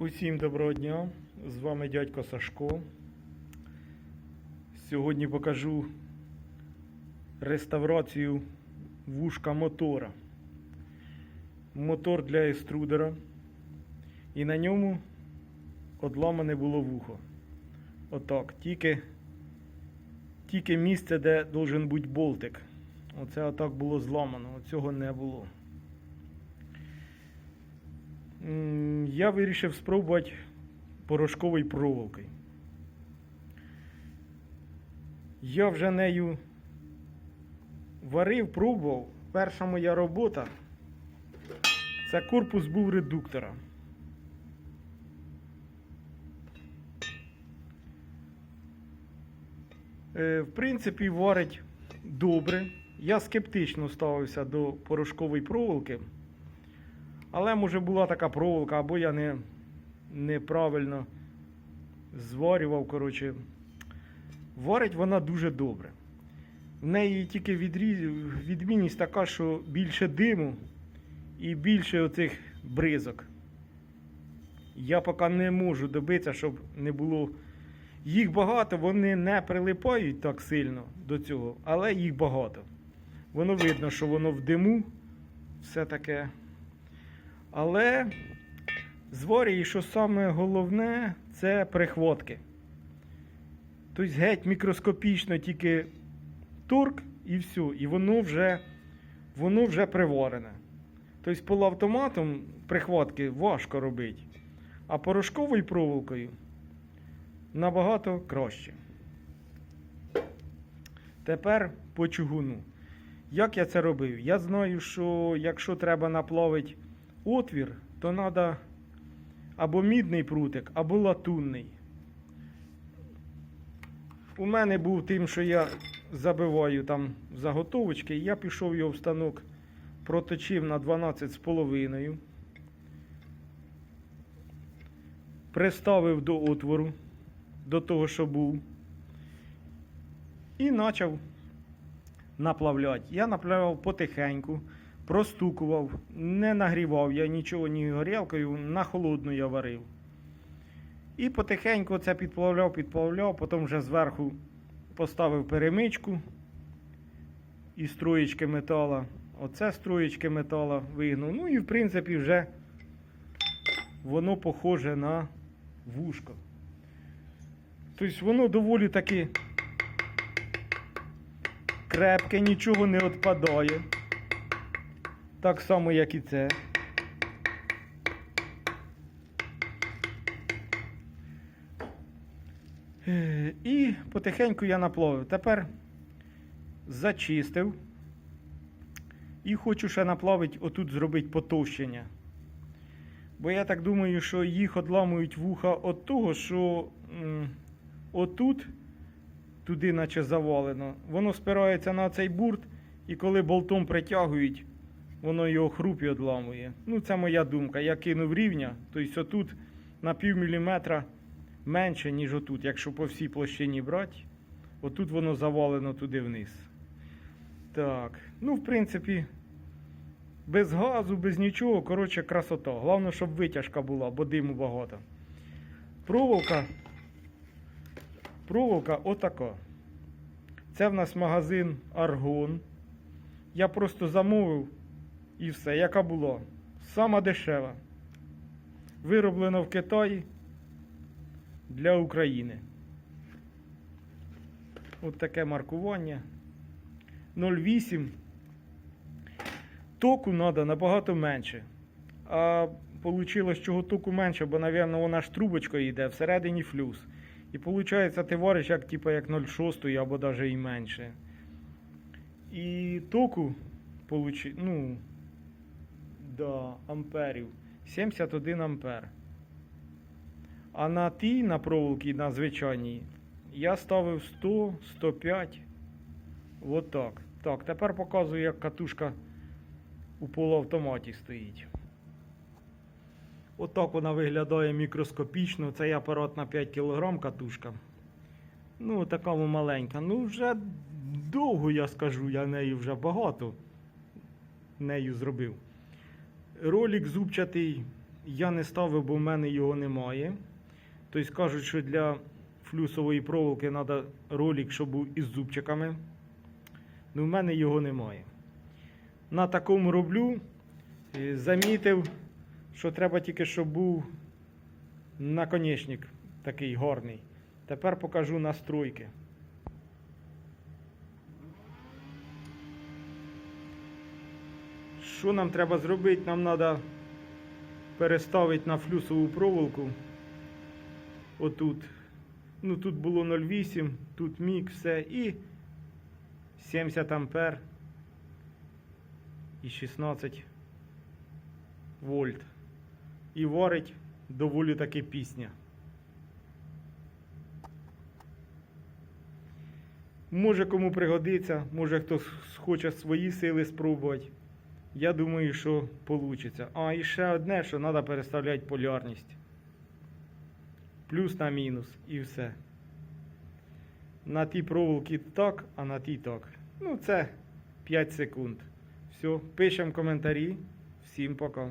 Усім доброго дня! З вами дядько Сашко. Сьогодні покажу реставрацію вушка мотора. Мотор для еструдера. І на ньому одламане було вухо. Отак. Тільки, тільки місце, де должен бути болтик. Оце отак було зламано. Оцього не було. Я вирішив спробувати порошковою проволокою. Я вже нею варив, пробував. Перша моя робота це корпус був редуктора. Е, В принципі, варить добре. Я скептично ставився до порошкової проволоки. Але може була така проволока, або я не, неправильно зварював. Коротше. Варить вона дуже добре. В неї тільки відмінність така, що більше диму і більше оцих бризок. Я поки не можу добитися, щоб не було. Їх багато, вони не прилипають так сильно до цього, але їх багато. Воно видно, що воно в диму все таке. Але зворі, що саме головне, це прихватки. Тобто геть мікроскопічно тільки торк і все. І воно вже, воно вже приварене. Тобто полуавтоматом прихватки важко робити, а порошковою проволокою набагато краще. Тепер по чугуну. Як я це робив? Я знаю, що якщо треба наплавити отвір, то треба або мідний прутик, або латунний. У мене був тим, що я забиваю там заготовочки, я пішов його в станок, проточив на 12,5. Приставив до отвору, до того, що був. І почав наплавляти. Я наплавляв потихеньку, простукував, не нагрівав я нічого ні горілкою, на холодну я варив. І потихеньку це підплавляв, підплавляв, потім вже зверху поставив перемичку і строєчки метала. Оце строєчки метала вигнув. Ну і в принципі вже воно похоже на вушко. Тобто воно доволі таки крепке, нічого не відпадає. Так само, як і це. І потихеньку я наплавив. Тепер зачистив. І хочу ще наплавити, отут зробити потовщення. Бо я так думаю, що їх одламують вуха від того, що отут, туди наче завалено, воно спирається на цей бурт, і коли болтом притягують, воно його хруп і одламує. Ну, це моя думка. Я кинув рівня, тобто отут на пів міліметра менше, ніж отут, якщо по всій площині брати. Отут воно завалено туди вниз. Так, ну, в принципі, без газу, без нічого, коротше, красота. Головне, щоб витяжка була, бо диму багато. Проволока. Проволока отака. Це в нас магазин Аргон. Я просто замовив і все, яка була. Сама дешева. Вироблена в Китаї для України. От таке маркування. 0,8. Току треба набагато менше. А вийшло, чого току менше, бо, мабуть, вона ж трубочкою йде, всередині флюс. І виходить, ти вариш як, типу, як 0,6 або навіть і менше. І току ну, да, амперів 71 ампер. А на тій, на проволокі, на звичайній, я ставив 100, 105. От так. Так, тепер показую, як катушка у полуавтоматі стоїть. Отак вона виглядає мікроскопічно. Цей апарат на 5 кг катушка. Ну, така маленька. Ну, вже довго я скажу, я нею вже багато нею зробив. Ролик зубчатий я не ставив, бо в мене його немає. Тобто кажуть, що для флюсової проволоки треба ролик, щоб був із зубчиками. Ну, в мене його немає. На такому роблю. Е, Замітив, що треба тільки, щоб був наконечник такий гарний. Тепер покажу настройки. Що нам треба зробити? Нам треба переставити на флюсову проволоку. Отут. Ну тут було 0,8, тут мік, все. І 70 ампер і 16 вольт. І варить доволі таки пісня. Може кому пригодиться, може хтось хоче свої сили спробувати. Я думаю, що вийде. А, ще одне, що треба переставляти полярність. Плюс на мінус і все. На тій проволокі так, а на тій так. Ну, це 5 секунд. Все, пишемо коментарі. Всім пока.